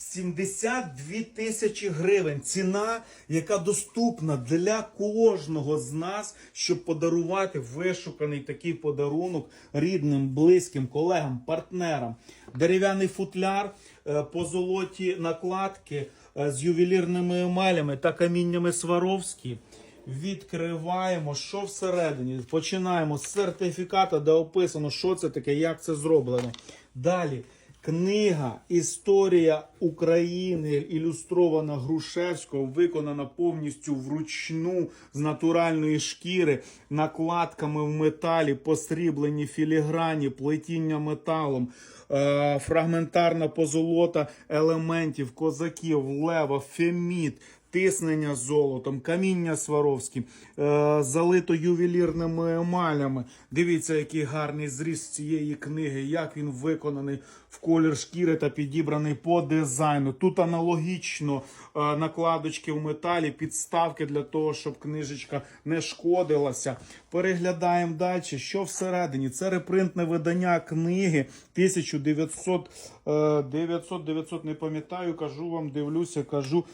72 тисячі гривень. Ціна, яка доступна для кожного з нас, щоб подарувати вишуканий такий подарунок рідним, близьким, колегам, партнерам. Дерев'яний футляр, е, позолоті накладки е, з ювелірними емалями та каміннями Сваровські. Відкриваємо, що всередині. Починаємо з сертифіката, де описано, що це таке, як це зроблено. Далі книга Історія України, ілюстрована Грушевського, виконана повністю вручну з натуральної шкіри, накладками в металі, посріблені філіграні, плетіння металом, е, фрагментарна позолота елементів, козаків, лева, феміт. Тиснення золотом, каміння Сваровські, е, залито ювелірними емалями. Дивіться, який гарний зріз цієї книги, як він виконаний в колір шкіри та підібраний по дизайну. Тут аналогічно е, накладочки в металі, підставки для того, щоб книжечка не шкодилася. Переглядаємо далі, що всередині. Це репринтне видання книги 1900, е, 900, 900, не пам'ятаю, кажу вам, дивлюся, кажу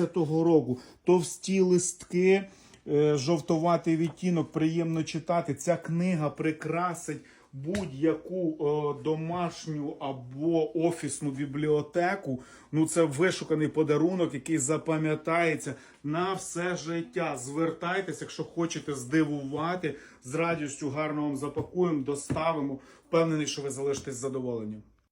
18-го року. Товсті листки, е, жовтуватий відтінок, приємно читати. Ця книга прикрасить будь-яку е, домашню або офісну бібліотеку. Ну, це вишуканий подарунок, який запам'ятається на все життя. Звертайтеся, якщо хочете здивувати, з радістю гарно вам запакуємо, доставимо. Впевнений, що ви залишитесь задоволені.